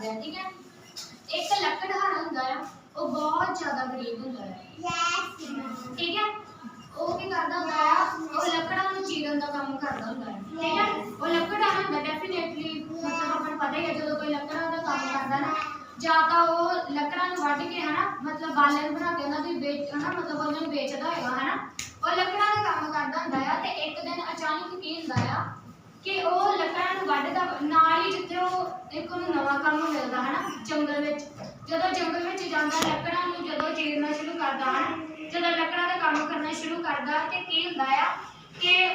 ਕਰਦੇ ਆ ਠੀਕ ਹੈ? ਇੱਕ ਲੱਕੜਹਾਰਾ ਹੁੰਦਾ ਆ, ਉਹ ਬਹੁਤ ਜ਼ਿਆਦਾ ਗਰੀਬ ਹੁੰਦਾ ਆ ਯੈਸ ਠੀਕ ਹੈ? ਉਹ ਕੀ ਕਰਦਾ ਹੁੰਦਾ ਆ, ਉਹ ਲੱਕੜਾਂ ਨੂੰ ਚੀਰਨ ਦਾ ਕੰਮ ਕਰਦਾ ਹੁੰਦਾ ਹੈ, ਠੀਕ ਹੈ? ਉਹ ਲੱਕੜਾਂ ਹੁੰਦਾ ਡੈਫੀਨੇਟਲੀ ਮਤਲਬ ਆਪਾਂ ਨੂੰ ਪਤਾ ਹੀ ਹੈ, ਜਦੋਂ ਕੋਈ ਲੱਕੜਾਂ ਦਾ ਕੰਮ ਕਰਦਾ ਨਾ, ਜਾਂ ਤਾਂ ਉਹ ਲੱਕੜਾਂ ਨੂੰ ਵੱਢ ਕੇ ਹਨਾ, ਮਤਲਬ ਬਾਲਣ ਬਣਾ ਕੇ ਉਹਨਾਂ ਦੀ ਵੇਚ, ਹਨਾ, ਮਤਲਬ ਉਹਨਾਂ ਨੂੰ ਵੇਚਦਾ ਹੋਏਗਾ, ਹਨਾ? ਉਹ ਲੱਕੜਾਂ ਦਾ ਕੰਮ ਕਰਦਾ ਹੁੰਦਾ ਆ, ਤੇ ਇੱਕ ਦਿਨ ਅਚਾਨਕ ਕੀ ਹੁੰਦਾ ਆ ਕਿ ਉਹ ਲੱਕੜਾਂ ਨੂੰ ਵੱਢਦਾ, ਨਾਲ ਹੀ ਜਿੱਥੇ ਉਹ ਇੱਕ ਉਹਨੂੰ ਨਵਾਂ ਕੰਮ ਮਿਲਦਾ, ਹਨਾ? ਜੰਗਲ ਵਿੱਚ। ਜਦੋਂ ਜੰਗਲ ਵਿੱਚ ਜਾਂਦਾ, ਲੱਕੜਾਂ ਨੂੰ ਜਦੋਂ ਚੀਰਨਾ ਸ਼ੁਰੂ ਕਰਦਾ, ਹਨਾ? ਜਦੋਂ ਲੱਕੜਾਂ ਦਾ ਕੰਮ ਕਰਨਾ ਸ਼ੁਰੂ ਕਰਦਾ, ਤੇ ਕੀ ਹੁੰਦਾ ਆ ਕਿ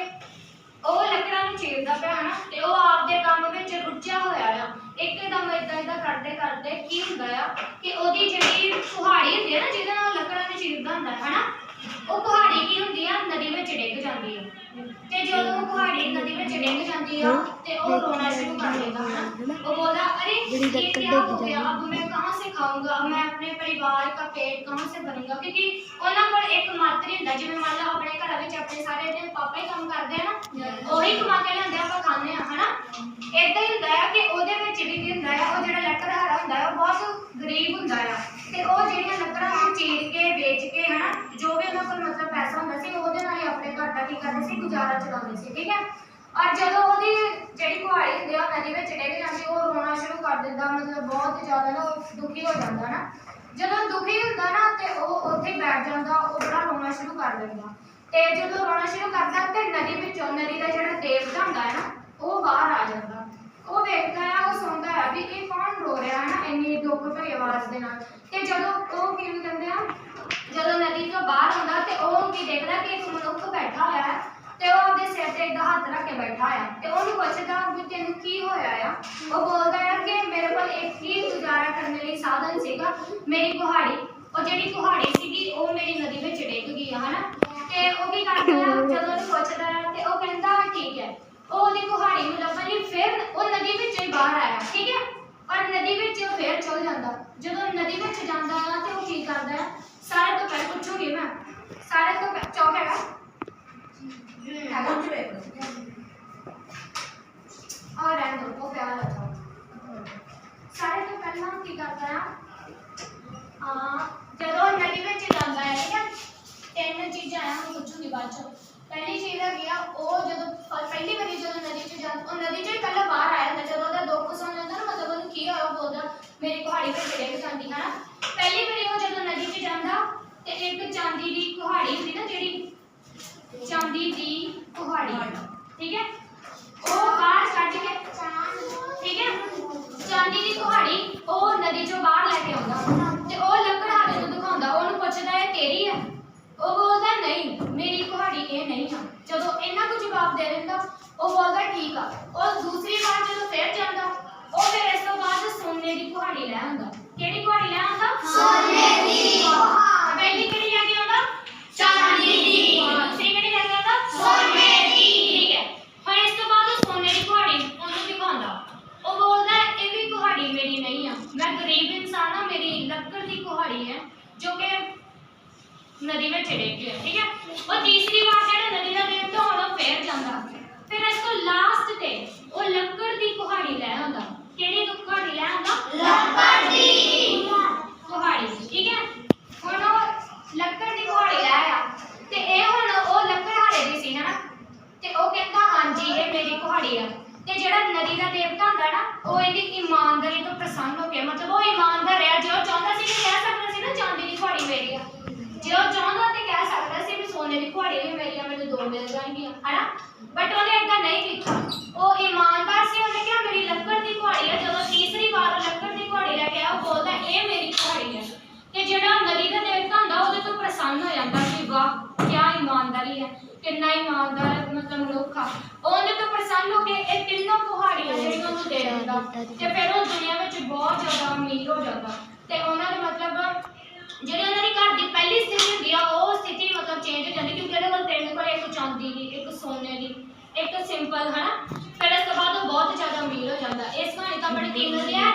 ਉਹ ਲੱਕੜਾਂ ਨੂੰ ਚੀਰਦਾ ਪਿਆ, ਹਨਾ? ਤੇ ਉਹ ਆਪਦੇ ਕੰਮ ਵਿੱਚ ਰੁੱਝਿਆ ਹੋਇਆ ਆ। ਇੱਕਦਮ ਇਦਾਂ ਇਦਾਂ ਕਰਦੇ ਕਰਦੇ ਕੀ ਹੁੰਦਾ ਆ ਕਿ ਉਹਦੀ ਜਿਹੜੀ ਕੁਹਾੜੀ ਹੁੰਦੀ ਹੈ ਨਾ, ਜਿਹਦੇ ਨਾਲ ਲੱਕੜਾਂ ਨੂੰ ਚੀਰਦਾ ਹੁੰਦਾ ਹੈ ਹਨਾ? ਉਹ ਕੁਹਾੜੀ ਕੀ ਹੁੰਦੀ ਆ? ਨਦੀ ਵਿੱਚ ਡਿੱਗ ਜਾਂਦੀ ਹੈ ਤੇ ਜਦੋਂ ਕੁਹਾੜੀ ਨਦੀ ਵਿੱਚ ਡਿੱਗ ਜਾਂਦੀ ਆ ਤੇ ਉਹ ਰੋਣਾ ਸ਼ੁਰੂ ਕਰ ਦਿੰਦਾ ਹਨਾ ਉਹ ਬੋਲਦਾ ਅਰੇ ਜਿਹੜੀ ये ਲੱਕੜ क्या ਡਿੱਗ हो गया ਜਾਂਦੀ। अब मैं कहाँ से खाऊंगा मैं अपने परिवार का पेट कहाँ से भरूंगा क्योंकि ਉਹਨਾਂ ਕੋਲ ਇੱਕ ਮਾਤਰੀ ਹੁੰਦਾ ਜਿਵੇਂ ਮੰਨ ਲਓ ਆਪਣੇ ਘਰਾਂ ਵਿੱਚ ਆਪਣੇ ਸਾਰੇ ਦੇ ਪਾਪਾ ਹੀ ਕੰਮ ਕਰਦੇ ਆ ਨਾ ਉਹੀ ਕਮਾ ਕੇ ਲਿਆਉਂਦੇ ਆ, ਆਪਾਂ ਖਾਂਦੇ ਆ ਹਨਾ ਏਦਾਂ ਹੀ ਹੁੰਦਾ ਆ ਕਿ ਉਹਦੇ ਵਿੱਚ ਵੀ ਕਰਦੇ ਸੀ, ਗੁਜ਼ਾਰਾ ਚਲਾਉਂਦੇ ਸੀ, ਠੀਕ ਹੈ? ਔਰ ਜਦੋਂ ਉਹਦੀ ਜਿਹੜੀ ਕੁਹਾੜੀ ਹੁੰਦੀ ਆ ਨਦੀ ਵਿੱਚ ਡਿੱਗ ਜਾਂਦੀ, ਉਹ ਰੋਣਾ ਸ਼ੁਰੂ ਕਰ ਦਿੰਦਾ, ਮਤਲਬ ਬਹੁਤ ਜ਼ਿਆਦਾ ਨਾ ਦੁਖੀ ਹੋ ਜਾਂਦਾ ਨਾ। ਜਦੋਂ ਦੁਖੀ ਹੁੰਦਾ ਨਾ, ਤੇ ਉਹ ਉੱਥੇ ਬੈਠ ਜਾਂਦਾ, ਉਹ ਬੜਾ ਰੋਣਾ ਸ਼ੁਰੂ ਕਰ ਦਿੰਦਾ। ਤੇ ਜਦੋਂ ਰੋਣਾ ਸ਼ੁਰੂ ਕਰਦਾ, ਤੇ ਨਦੀ ਵਿੱਚੋਂ, ਨਦੀ ਦਾ ਜਿਹੜਾ ਦੇਵਤਾ ਹੁੰਦਾ ਹੈ ਨਾ, ਉਹ ਬਾਹਰ ਆ ਜਾਂਦਾ। ਉਹ ਵੇਖਦਾ ਆ ਉਹ ਸੁਣਦਾ ਆ ਵੀ ਇਹ ਕੌਣ ਰੋ ਰਿਹਾ ਹੈ ਨਾ, ਇੰਨੀ ਦੁੱਖ ਭਰੀ ਆਵਾਜ਼ ਦੇ ਨਾਲ। ਤੇ ਜਦੋਂ ਉਹ ਕੀ ਕਹਿੰਦੇ ਆ, ਜਦੋਂ ਨਦੀ ਤੋਂ ਬਾਹਰ ਆਉਂਦਾ ਤੇ ਉਹ ਕੀ ਦੇਖਦਾ ਕਿ ਇੱਕ ਮਨੁੱਖ ਬੈਠਾ ਹੋਇਆ ਹੈ ਤੇ ਉਹ ਉਹਦੇ ਸਿਰ ਤੇ ਇੱਕ ਹੱਥ ਰੱਖ ਕੇ ਬੈਠਾ ਆ ਤੇ ਉਹਨੂੰ ਪੁੱਛਦਾ ਵੀ ਤੈਨੂੰ ਕੀ ਹੋਇਆ ਆ? ਉਹ ਬੋਲਦਾ ਆ ਕਿ ਮੇਰੇ ਕੋਲ ਇੱਕ ਹੀ ਗੁਜ਼ਾਰਾ ਕਰਨ ਲਈ ਸਾਧਨ ਸੀਗਾ, ਮੇਰੀ ਕੁਹਾੜੀ। ਉਹ ਜਿਹੜੀ ਕੁਹਾੜੀ ਸੀਗੀ, ਉਹ ਮੇਰੀ ਨਦੀ ਵਿੱਚ ਡਿੱਗ ਗਈ ਆ, ਹਨਾ? ਤੇ ਉਹ ਕੀ ਕਰਦਾ ਆ? ਜਦੋਂ ਉਹਨੂੰ ਪੁੱਛਦਾ ਆ ਤੇ ਉਹ ਕਹਿੰਦਾ ਠੀਕ ਹੈ। ਉਹ ਉਹਦੀ ਕੁਹਾੜੀ ਨੂੰ ਲੱਭਣ ਲਈ ਫਿਰ ਉਹ ਨਦੀ ਵਿੱਚੋਂ ਹੀ ਬਾਹਰ ਆਇਆ, ਠੀਕ ਹੈ? ਔਰ ਨਦੀ ਵਿੱਚ ਉਹ ਫਿਰ ਚਲ ਜਾਂਦਾ। ਜਦੋਂ ਨਦੀ ਵਿੱਚ ਜਾਂਦਾ ਆ ਤੇ ਉਹ ਕੀ ਕਰਦਾ ਆ? ਸਾਰੇ ਤੋਂ ਪਹਿਲਾਂ ਪੁੱਛੂਗੀ ਮੈਂ ਸਾਰੇ ਤੋਂ ਪਹਿਲਾਂ ਚੌਕ ਹੈਗਾ और रहने दो वो प्यार अच्छा ਸਾਰੇ ਤੋਂ ਪਹਿਲਾਂ ਕੀ ਕਰਦਾ ਆ ਆ ਜਦੋਂ ਨਦੀ ਵਿੱਚ ਜਾਂਦਾ ਹੈ ਠੀਕ ਹੈ ਤਿੰਨ ਚੀਜ਼ਾਂ ਆ ਮੈਂ ਪੁੱਛੂਗੀ ਬਾਅਦ ਚ ਪਹਿਲੀ ਚੀਜ਼ ਹੈਗੀ ਆ ਉਹ ਜਦੋਂ ਪ- ਪਹਿਲੀ ਵਾਰੀ ਜਦੋਂ ਨਦੀ ਚ ਜਾਂਦਾ ਉਹ ਨਦੀ ਚੋਂ ਹੀ Holy ਗਰੀਬ ਇਨਸਾਨ ਆ ਮੇਰੀ ਲੱਕੜ ਦੀ ਕੁਹਾੜੀ ਹੈ ਜੋ ਕਿ ਨਦੀ ਵਿੱਚ ਡਿੱਗ ਗਿਆ ਠੀਕ ਹੈ ਉਹ ਤੀਸਰੀ ਵਾਰ ਜਿਹੜਾ ਨਦੀ ਦਾ ਦੇਵ ਤੋਂ ਹੁਣ ਫੇਰ ਜਾਂਦਾ ਫਿਰ ਇਸ ਤੋਂ ਲਾਸਟ ਤੇ ਉਹ ਲੱਕੜ ਦੀ ਕੁਹਾੜੀ ਲੈ ਆਉਂਦਾ ਕਿਹੜੀ ਕੁਹਾੜੀ ਲੈ ਆਉਂਦਾ ਲੱਕੜ ਦੀ ਕੁਹਾੜੀ ਠੀਕ ਹੈ ਹੁਣ ਉਹ ਲੱਕੜ ਦੀ ਕੁਹਾੜੀ ਲੈ ਆਇਆ ਤੇ ਇਹ ਹੁਣ ਉਹ ਲੱਕੜਹਾਰੇ ਦੀ ਸੀ ਨਾ ਤੇ ਉਹ ਕਹਿੰਦਾ ਹਾਂਜੀ ਇਹ ਮੇਰੀ ਕੁਹਾੜੀ ਆ ਤੇ ਜਿਹੜਾ ਨਦੀ ਦਾ ਦੇਵਤਾ ਹੁੰਦਾ ਨਾ ਉਹ ਇਹਦੀ ਇਮਾਨਦਾਰੀ ਤੋਂ ਪ੍ਰਸੰਨ ਹੋ ਕੇ ਮਤਲਬ ਉਹ ਇਮਾਨਦਾਰ ਰਿਹਾ ਜੇ ਉਹ ਚਾਹੁੰਦਾ ਸੀ ਕਿ ਕਹਿ ਸਕਦਾ ਸੀ ਨਾ ਚਾਂਦੀ ਦੀ ਕੁਹਾੜੀ ਮੇਰੀ ਆ ਜੇ ਉਹ ਚਾਹੁੰਦਾ ਤੇ ਕਹਿ ਸਕਦਾ ਸੀ ਵੀ ਸੋਨੇ ਦੀ ਕੁਹਾੜੀ ਵੀ ਮੇਰੀ ਆ ਜਾਣਗੀਆਂ ਹਨਾ? ਬਟ ਉਹਨੇ ਏਦਾਂ ਨਹੀਂ ਕੀਤਾ। ਉਹ ਇਮਾਨਦਾਰ ਸੀ, ਉਹਨੇ ਕਿਹਾ, ਮੇਰੀ ਲੱਕੜ ਦੀ ਕੁਹਾੜੀ ਆ। ਜਦੋਂ ਤੀਸਰੀ ਵਾਰ ਉਹ ਲੱਕੜ ਦੀ ਕੁਹਾੜੀ ਲੈ ਕੇ ਆਇਆ, ਉਹ ਬੋਲਦਾ, ਇਹ ਮੇਰੀ ਕੁਹਾੜੀ ਹੈ ਤੇ ਜਿਹੜਾ ਨਦੀ ਦਾ ਦੇਵਤਾ ਹੁੰਦਾ, ਉਹਦੇ ਤੋਂ ਪ੍ਰਸੰਨ ਹੋ ਜਾਂਦਾ ਕਿ ਵਾਹ ਕੀ ਇਮਾਨਦਾਰੀ ਹੈ ਕਿੰਨਾ ਇਮਾਨਦਾਰ ਮਤਲਬ ਮਨੁੱਖ ਆ। ਉਹਦੇ ਤੋਂ ਪ੍ਰਸੰਨ ਹੋ ਕੇ ਇਹ ਤਿੰਨੋਂ ਕੁਹਾੜੀਆਂ ਜਿਹੜੀਆਂ ਉਹਨੂੰ ਦੇ ਦਿੰਦਾ। ਤੇ ਫਿਰ ਉਹ ਦੁਨੀਆ ਵਿੱਚ ਬਹੁਤ ਜ਼ਿਆਦਾ ਅਮੀਰ ਹੋ ਜਾਂਦਾ। ਤੇ ਉਹਨਾਂ ਦੇ ਮਤਲਬ, ਜਿਹੜੀ ਉਹਨਾਂ ਦੀ ਘਰ ਦੀ ਪਹਿਲੀ ਸਥਿਤੀ ਹੁੰਦੀ ਆ ਉਹ ਸਥਿਤੀ ਮਤਲਬ ਚੇਂਜ ਹੋ ਜਾਂਦੀ ਕਿਉਂਕਿ ਉਹਦੇ ਕੋਲ ਤਿੰਨ ਕੋਲ ਇੱਕ ਚਾਂਦੀ ਦੀ ਇੱਕ ਸੋਨੇ ਦੀ ਇੱਕ ਸਿੰਪਲ ਹਨਾ? ਫਿਰ ਇਸ ਤੋਂ ਬਾਅਦ ਉਹ ਬਹੁਤ ਜ਼ਿਆਦਾ ਅਮੀਰ ਹੋ ਜਾਂਦਾ। ਇਸ ਕਹਾਣੀ ਤੋਂ ਆਪਣੇ ਕੀ ਮਿਲਦੇ ਆ?